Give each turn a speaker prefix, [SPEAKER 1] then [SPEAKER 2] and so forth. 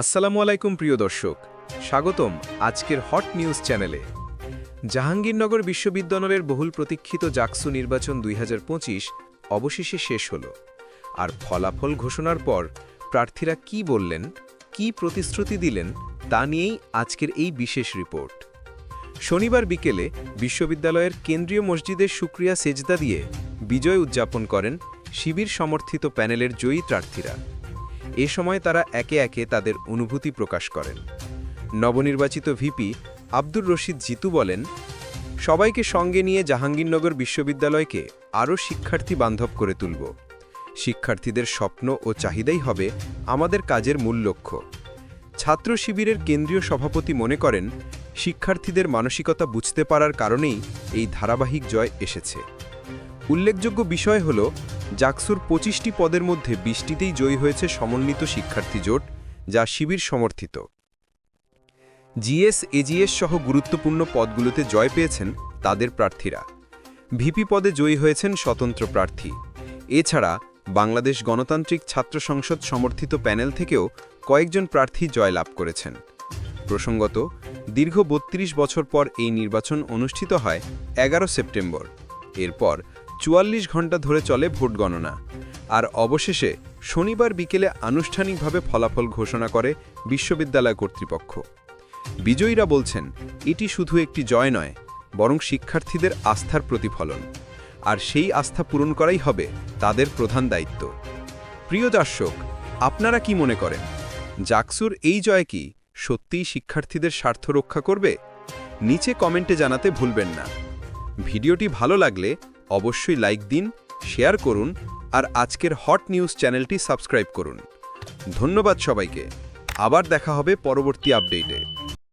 [SPEAKER 1] আসসালামু আলাইকুম প্রিয় দর্শক, স্বাগতম আজকের হট নিউজ চ্যানেলে জাহাঙ্গীরনগর বিশ্ববিদ্যালয়ের বহুল প্রতীক্ষিত জাকসু নির্বাচন দুই হাজার পঁচিশ অবশেষে শেষ হল। আর ফলাফল ঘোষণার পর প্রার্থীরা কি বললেন, কি প্রতিশ্রুতি দিলেন, তা নিয়েই আজকের এই বিশেষ রিপোর্ট। শনিবার বিকেলে বিশ্ববিদ্যালয়ের কেন্দ্রীয় মসজিদের সুক্রিয়া সেজদা দিয়ে বিজয় উদযাপন করেন শিবির সমর্থিত প্যানেলের জয়ী প্রার্থীরা। এ সময় তারা একে একে তাদের অনুভূতি প্রকাশ করেন। নবনির্বাচিত ভিপি আব্দুর রশিদ জিতু বলেন, সবাইকে সঙ্গে নিয়ে জাহাঙ্গীরনগর বিশ্ববিদ্যালয়কে আরও শিক্ষার্থী বান্ধব করে তুলব। শিক্ষার্থীদের স্বপ্ন ও চাহিদাই হবে আমাদের কাজের মূল লক্ষ্য। ছাত্র শিবিরের কেন্দ্রীয় সভাপতি মনে করেন, শিক্ষার্থীদের মানসিকতা বুঝতে পারার কারণেই এই ধারাবাহিক জয় এসেছে। উল্লেখযোগ্য বিষয় হল জাকসুর পঁচিশটি পদের মধ্যে বিশটিতেই জয়ী হয়েছে সমন্বিত শিক্ষার্থী জোট, যা শিবির সমর্থিত। জিএস, এজিএস সহ গুরুত্বপূর্ণ পদগুলোতে জয় পেয়েছেন তাদের প্রার্থীরা। ভিপি পদে জয়ী হয়েছেন স্বতন্ত্র প্রার্থী। এছাড়া বাংলাদেশ গণতান্ত্রিক ছাত্র সংসদ সমর্থিত প্যানেল থেকেও কয়েকজন প্রার্থী জয়লাভ করেছেন। প্রসঙ্গত, দীর্ঘ বত্রিশ বছর পর এই নির্বাচন অনুষ্ঠিত হয় এগারো সেপ্টেম্বর। এরপর চুয়াল্লিশ ঘণ্টা ধরে চলে ভোট গণনা। আর অবশেষে শনিবার বিকেলে আনুষ্ঠানিকভাবে ফলাফল ঘোষণা করে বিশ্ববিদ্যালয় কর্তৃপক্ষ। বিজয়ীরা বলছেন, এটি শুধু একটি জয় নয়, বরং শিক্ষার্থীদের আস্থার প্রতিফলন। আর সেই আস্থা পূরণ করাই হবে তাদের প্রধান দায়িত্ব। প্রিয় দর্শক, আপনারা কি মনে করেন, জাকসুর এই জয় কি সত্যিই শিক্ষার্থীদের স্বার্থ রক্ষা করবে? নিচে কমেন্টে জানাতে ভুলবেন না। ভিডিওটি ভালো লাগলে অবশ্যই লাইক দিন, শেয়ার করুন, আর আজকের হট নিউজ চ্যানেলটি সাবস্ক্রাইব করুন। ধন্যবাদ সবাইকে। আবার দেখা হবে পরবর্তী আপডেটে।